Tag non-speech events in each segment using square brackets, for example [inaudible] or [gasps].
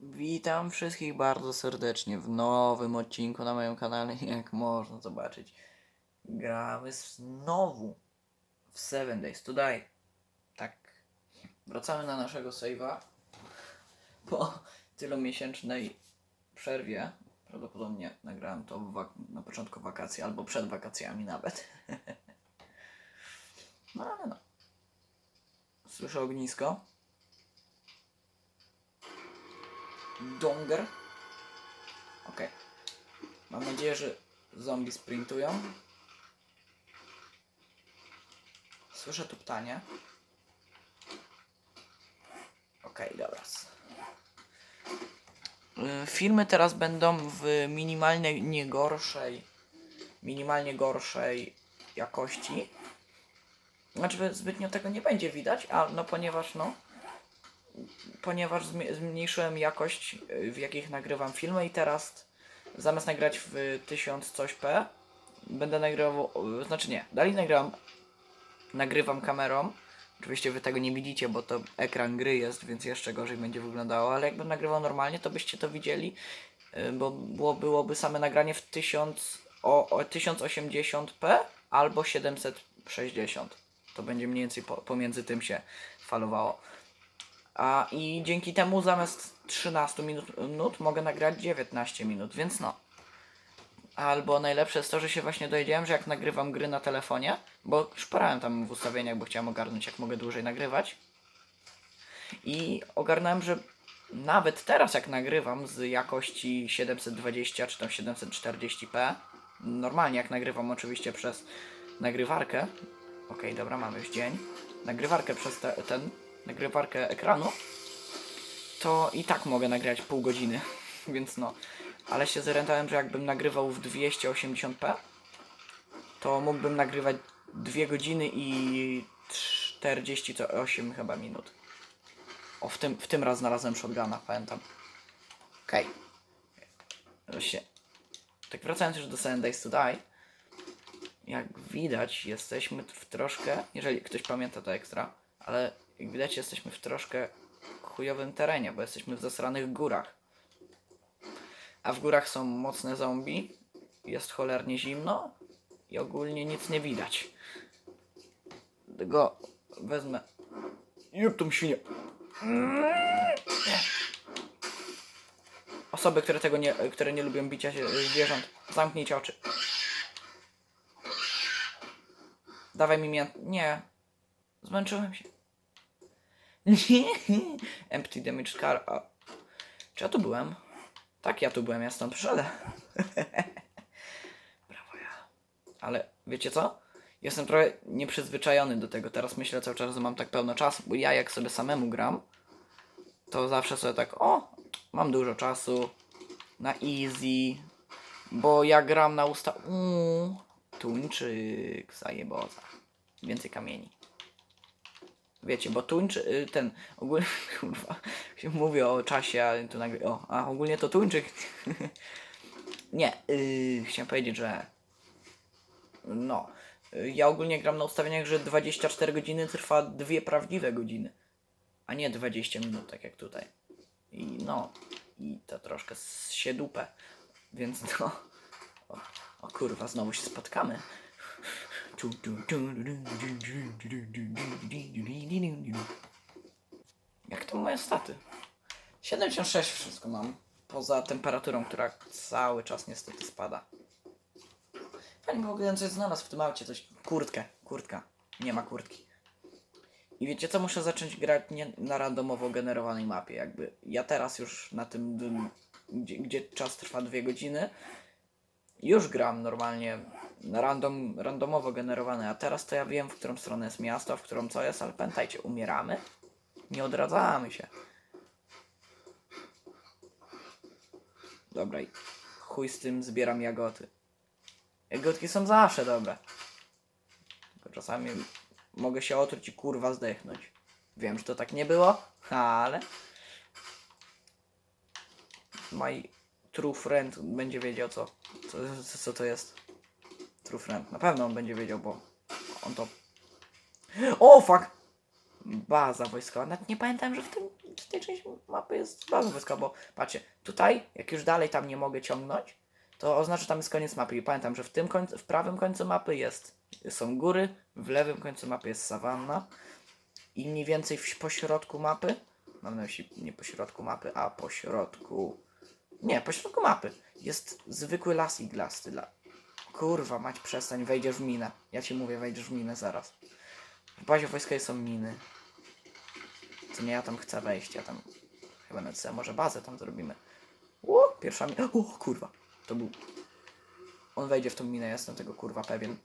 Witam wszystkich bardzo serdecznie w nowym odcinku na moim kanale. [laughs] Jak można zobaczyć, gramy znowu w Seven Days to Die. Tak, wracamy na naszego save'a po tylumiesięcznej przerwie. Prawdopodobnie nagrałem to na początku wakacji albo przed wakacjami nawet. [laughs] no ale no. Słyszę ognisko. Donger. Okej. Mam nadzieję, że zombie sprintują. Słyszę tu ptanie. Okej, dobra. Y, Filmy teraz będą w minimalnie nie gorszej, minimalnie gorszej jakości. Znaczy zbytnio tego nie będzie widać, a no ponieważ no ponieważ zmniejszyłem jakość, y, w jakich nagrywam filmy i teraz zamiast nagrać w 1000 coś p, będę nagrywał, y, znaczy nie, dalej nagrywam, nagrywam kamerą. Oczywiście wy tego nie widzicie, bo to ekran gry jest, więc jeszcze gorzej będzie wyglądało, ale jakbym nagrywał normalnie, to byście to widzieli, y, bo było, byłoby same nagranie w 1000, o, o 1080p albo 760. To będzie mniej więcej po, pomiędzy tym się falowało. A i dzięki temu zamiast 13 minut, mogę nagrać 19 minut, więc no. Albo najlepsze jest to, że się właśnie dowiedziałem, że jak nagrywam gry na telefonie, bo szparałem tam w ustawieniach, bo chciałem ogarnąć jak mogę dłużej nagrywać. I ogarnąłem, że nawet teraz jak nagrywam z jakości 720 czy tam 740p, normalnie jak nagrywam oczywiście przez nagrywarkę, okej, dobra, mamy już dzień, nagrywarkę przez te, ten, nagrywarkę ekranu, to i tak mogę nagrać pół godziny, [laughs] więc no. Ale się zorientowałem, że jakbym nagrywał w 280p, to mógłbym nagrywać 2 godziny i 48 chyba minut. O, w tym, w tym raz znalazłem shotguna, pamiętam. Okej. Okay. Się. Tak wracając już do Seven Days to Die. Jak widać, jesteśmy w troszkę, jeżeli ktoś pamięta to ekstra, ale jak widać, jesteśmy w troszkę chujowym terenie, bo jesteśmy w zasranych górach. A w górach są mocne zombie, jest cholernie zimno i ogólnie nic nie widać. Dlatego wezmę. Jup tą świnię. Osoby, które tego nie, które nie lubią bicia się zwierząt, zamknijcie oczy. Dawaj mi mię... Nie. Zmęczyłem się. [laughs] Empty damage car. Czy ja tu byłem? Tak, ja tu byłem, ja stąd przyszedłem. [laughs] Brawo ja. Ale wiecie co? Jestem trochę nieprzyzwyczajony do tego. Teraz myślę cały czas, że mam tak pełno czasu, bo ja jak sobie samemu gram, to zawsze sobie tak, o, mam dużo czasu na easy, bo ja gram na usta... Uuu, tuńczyk, zajeboza. Więcej kamieni. Wiecie, bo tuńczyk, y, ten, ogólnie, [laughs] kurwa, się mówię o czasie, ale tu nagle, o, a ogólnie to tuńczyk. [laughs] Nie, yy, chciałem powiedzieć, że no, ja ogólnie gram na ustawieniach, że 24 godziny trwa dwie prawdziwe godziny, a nie 20 minut, tak jak tutaj. I no, i to troszkę się dupę, więc no, o, o kurwa, znowu się spotkamy. Jak to moje staty? 76 wszystko mam. Poza temperaturą, która cały czas niestety spada. Fajnie w ogóle coś znalazł w tym aucie, coś. Kurtkę, kurtka. Nie ma kurtki. I wiecie co, muszę zacząć grać nie na randomowo generowanej mapie, jakby. Ja teraz już na tym, gdzie, gdzie czas trwa dwie godziny, już gram normalnie random, randomowo generowane, a teraz to ja wiem, w którą stronę jest miasto, w którą co jest, ale pamiętajcie, umieramy, nie odradzamy się. Dobra, i chuj z tym, zbieram jagody. Jagodki są zawsze dobre. Tylko czasami mogę się otruć i kurwa zdechnąć. Wiem, że to tak nie było, ale... My true friend będzie wiedział co, co, co, co to jest. True friend. Na pewno on będzie wiedział, bo on to... O, fuck! Baza wojskowa. Nawet nie pamiętam, że w tym tej części mapy jest bardzo wysoko, bo patrzcie, tutaj, jak już dalej tam nie mogę ciągnąć, to oznacza, że tam jest koniec mapy. I pamiętam, że w tym końcu, w prawym końcu mapy jest, są góry, w lewym końcu mapy jest sawanna i mniej więcej w, po środku mapy, mam na myśli nie po środku mapy, a po środku, nie, po środku mapy jest zwykły las iglasty. Kurwa, mać przestań, wejdziesz w minę. Ja ci mówię, wejdziesz w minę zaraz. W bazie wojskowej są miny. Co nie, ja tam chcę wejść, ja tam chyba nawet sobie może bazę tam zrobimy. O, pierwsza mina. O, kurwa. To był... On wejdzie w tą minę, jestem tego kurwa pewien.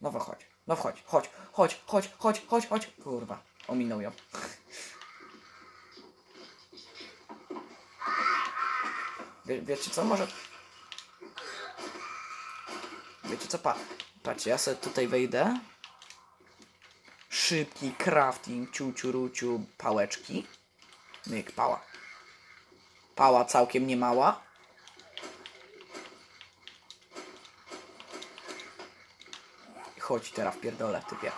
No wychodź, no wchodź, chodź, chodź, chodź, chodź, chodź, chodź. Kurwa, wiecie co, może... Wiecie co, pa... Patrzcie, ja sobie tutaj wejdę. Szybki crafting, ciuciu, ruciu, pałeczki. Myk, pała. Pała całkiem nie mała. Chodź teraz pierdolę, typie.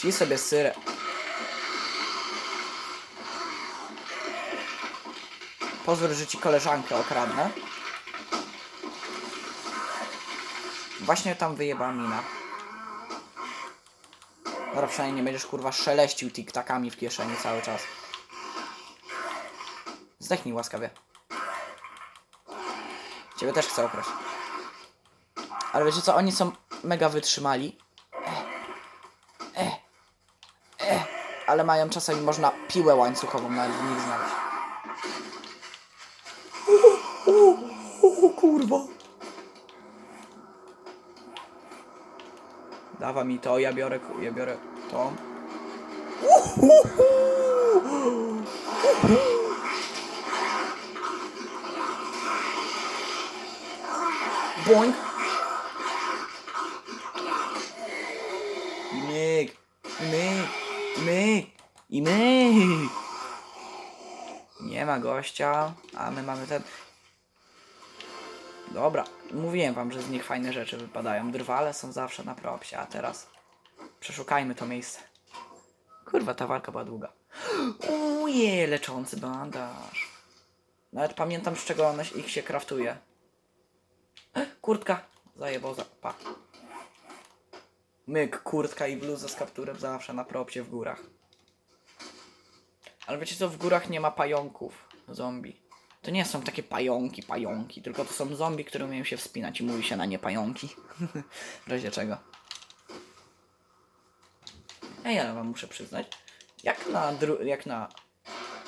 Ci sobie syrę. Pozwól, że ci koleżankę okradnę. Właśnie tam wyjebała mina. Dobra, przynajmniej nie będziesz kurwa szeleścił tiktakami w kieszeni cały czas. Zdechnij łaskawie. Ciebie też chcę okraść. Ale wiecie co, oni są mega wytrzymali. Ale mają czasami można piłę łańcuchową nawet w nich znaleźć. O, o, o kurwa. Dawa mi to, ja biorę, ja biorę to. Boink. I gościa, a my mamy ten... Dobra, mówiłem wam, że z nich fajne rzeczy wypadają. Drwale są zawsze na propsie, a teraz przeszukajmy to miejsce. Kurwa, ta walka była długa. Uje, leczący bandaż. Nawet pamiętam, z czego one, ich się kraftuje. Kurtka. Zajebał za... Pa. Myk, kurtka i bluza z kapturem zawsze na propsie w górach. Ale wiecie co, w górach nie ma pająków zombie. To nie są takie pająki, pająki, tylko to są zombie, które umieją się wspinać i mówi się na nie pająki. [laughs] w razie czego. Ej, ale wam muszę przyznać, jak na, jak na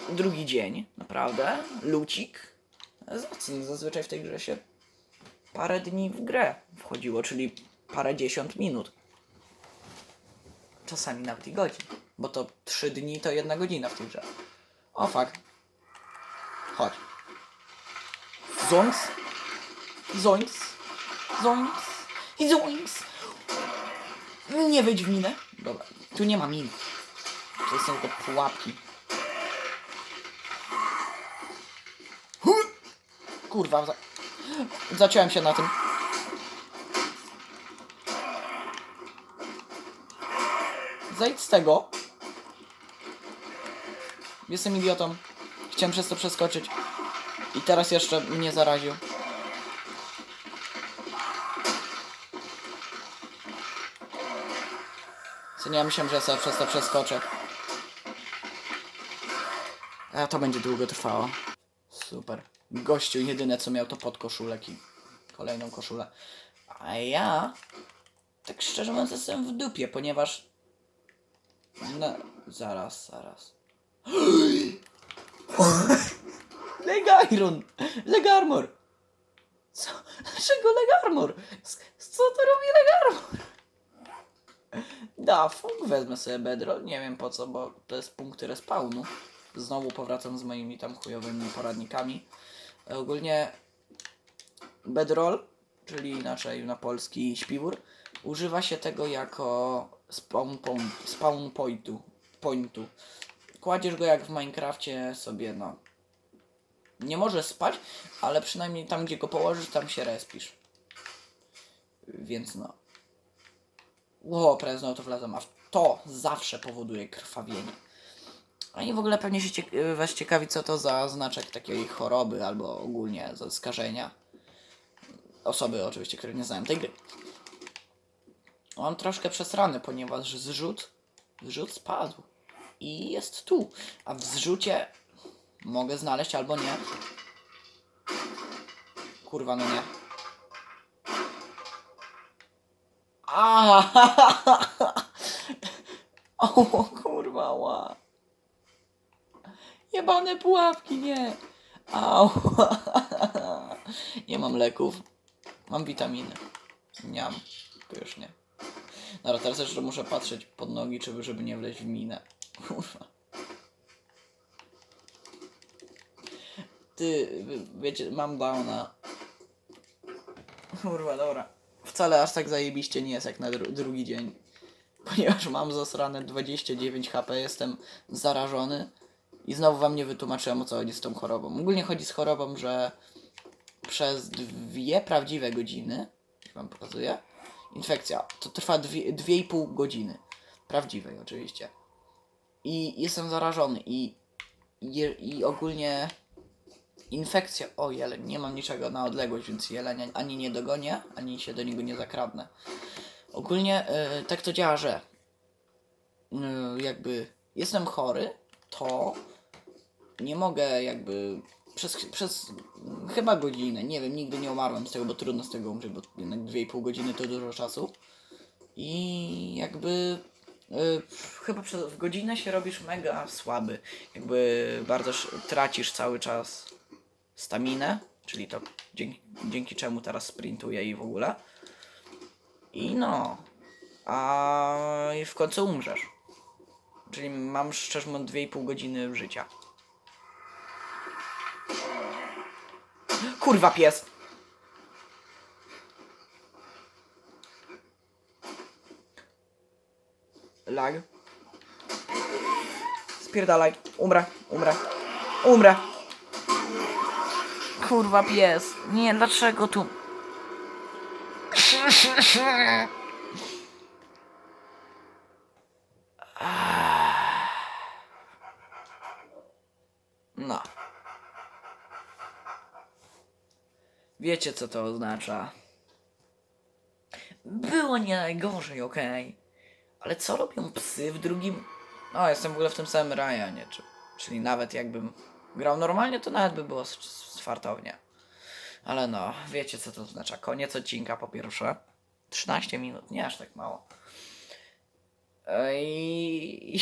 drugi dzień, naprawdę, lucik zacny. Zazwyczaj w tej grze się parę dni w grę wchodziło, czyli parę dziesiąt minut. Czasami nawet i godzin, bo to trzy dni to jedna godzina w tej grze. O fuck. Chodź. Zoinks. Zoinks. Zoinks. I. Nie wejdź w minę. Dobra, tu nie ma min. To są tylko pułapki. Kurwa, za... zaciąłem się na tym. Zejdź z tego. Jestem idiotą. Chciałem przez to przeskoczyć. I teraz jeszcze mnie zaraził. Co myślałem, że sobie przez to przeskoczę. A to będzie długo trwało. Super. Gościu jedyne co miał to podkoszulek i kolejną koszulę. A ja tak szczerze mówiąc jestem w dupie, ponieważ no, zaraz, zaraz. [gasps] Leg Iron! Leg Armor! Co? Dlaczego Leg Armor? Co to robi Leg Armor? Da, funk wezmę sobie bedroll, nie wiem po co, bo to jest punkty respawnu. Znowu powracam z moimi tam chujowymi poradnikami. E, Ogólnie bedroll, czyli inaczej na polski śpiwór, używa się tego jako spawn, point, spawn pointu, pointu. Kładziesz go jak w Minecrafcie sobie, no, Nie może spać, ale przynajmniej tam, gdzie go położysz, tam się respisz. Więc no. Ło, znowu to wlazłem, a to zawsze powoduje krwawienie. A i w ogóle pewnie się ciek- was ciekawi, co to za znaczek takiej choroby, albo ogólnie za skażenia. Osoby oczywiście, które nie znają tej gry. On troszkę przesrany, ponieważ zrzut, zrzut spadł. I jest tu. A w zrzucie mogę znaleźć albo nie. Kurwa, no nie. A! [laughs] O kurwa, ła. Jebane pułapki, nie. Au. [laughs] Nie mam leków. Mam witaminy. Nie mam. To już nie. Dobra, teraz jeszcze muszę patrzeć pod nogi, żeby, żeby nie wleźć w minę. [laughs] Kurwa. Ty, wiecie, mam downa. Kurwa, dobra. Wcale aż tak zajebiście nie jest jak na dru drugi dzień. Ponieważ mam zasrane 29 HP, jestem zarażony. I znowu wam nie wytłumaczyłem o co chodzi z tą chorobą. Ogólnie chodzi z chorobą, że przez dwie prawdziwe godziny, wam pokazuję, infekcja, to trwa dwie, dwie i pół godziny. Prawdziwej oczywiście. I jestem zarażony i, i, i ogólnie infekcja, o jeleń, nie mam niczego na odległość, więc jelenia ani nie dogonię, ani się do niego nie zakradnę. Ogólnie y, tak to działa, że y, jakby jestem chory, to nie mogę jakby przez, przez chyba godzinę, nie wiem, nigdy nie umarłem z tego, bo trudno z tego umrzeć, bo jednak 2,5 godziny to dużo czasu. I jakby y, chyba przez godzinę się robisz mega słaby. Jakby bardzo sz- tracisz cały czas staminę, czyli to dzięki, dzięki czemu teraz sprintuję i w ogóle. I no, a w końcu umrzesz. Czyli mam szczerze mówiąc 2,5 godziny życia. Kurwa pies! Lag. Spierdalaj. Umrę, umrę. Umrę. Kurwa pies. Nie, dlaczego tu? No. Wiecie co to oznacza. Było nie najgorzej, okej. Ale co robią psy w drugim... No, jestem w ogóle w tym samym rejonie, czy, czyli nawet jakbym grał normalnie, to nawet by było s- s- fartownie. Ale no, wiecie co to oznacza. Koniec odcinka po pierwsze. 13 minut, nie aż tak mało. I,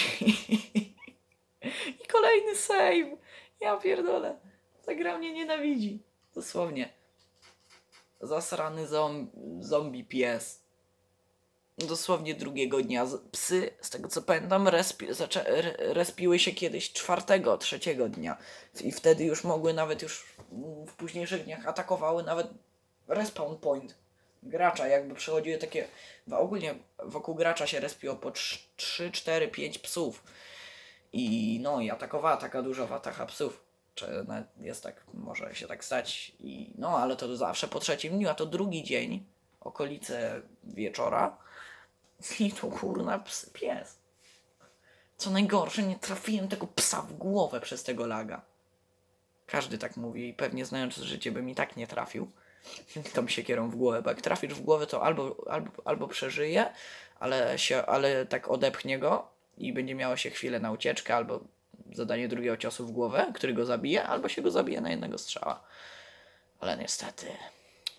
I kolejny save. Ja pierdolę. Ta gra mnie nienawidzi. Dosłownie. Zasrany zom- zombie pies. Dosłownie drugiego dnia. Psy, z tego co pamiętam, respi- zaczę- re- respiły się kiedyś czwartego, trzeciego dnia. I wtedy już mogły nawet już w późniejszych dniach atakowały nawet respawn point gracza. Jakby przechodziły takie... Ogólnie wokół gracza się respiło po 3, 4, 5 psów. I no, i atakowała taka duża watacha psów. Czy jest tak, może się tak stać. I no, ale to zawsze po trzecim dniu, a to drugi dzień, okolice wieczora. [laughs] I tu kurna pies. Co najgorsze, nie trafiłem tego psa w głowę przez tego laga. Każdy tak mówi i pewnie znając życie bym i tak nie trafił [laughs] tą siekierą w głowę, bo jak trafisz w głowę to albo, albo, albo przeżyje, ale, się, ale tak odepchnie go i będzie miało się chwilę na ucieczkę, albo zadanie drugiego ciosu w głowę, który go zabije, albo się go zabije na jednego strzała. Ale niestety.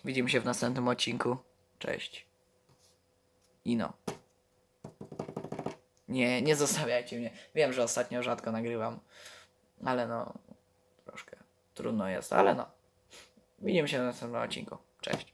Widzimy się w następnym odcinku. Cześć. Ino. Nie, nie zostawiajcie mnie. Wiem, że ostatnio rzadko nagrywam, ale no, troszkę trudno jest, ale no. Widzimy się w następnym odcinku. Cześć.